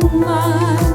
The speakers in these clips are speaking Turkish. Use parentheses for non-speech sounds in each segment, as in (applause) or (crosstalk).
my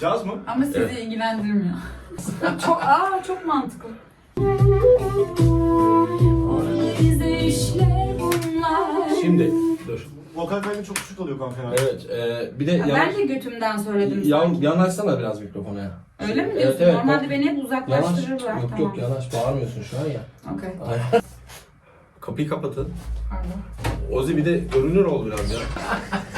Caz mı? Ama sizi Evet. ilgilendirmiyor. çok aa çok mantıklı. Organize işler bunlar Şimdi dur. Vokal kaybı çok düşük oluyor kanka ya. Evet. e, bir de Ha, yan, ben de götümden söyledim yan, sanki. yanaşsana biraz mikrofona ya. Öyle mi Evet, diyorsun? evet. Normalde Bak- beni hep Yanaş. uzaklaştırırlar. Yok tamam. yok yanaş. Bağırmıyorsun şu an ya. Okey. (laughs) Kapıyı kapatın. Pardon. Ozi bir de görünür ol biraz ya. (laughs)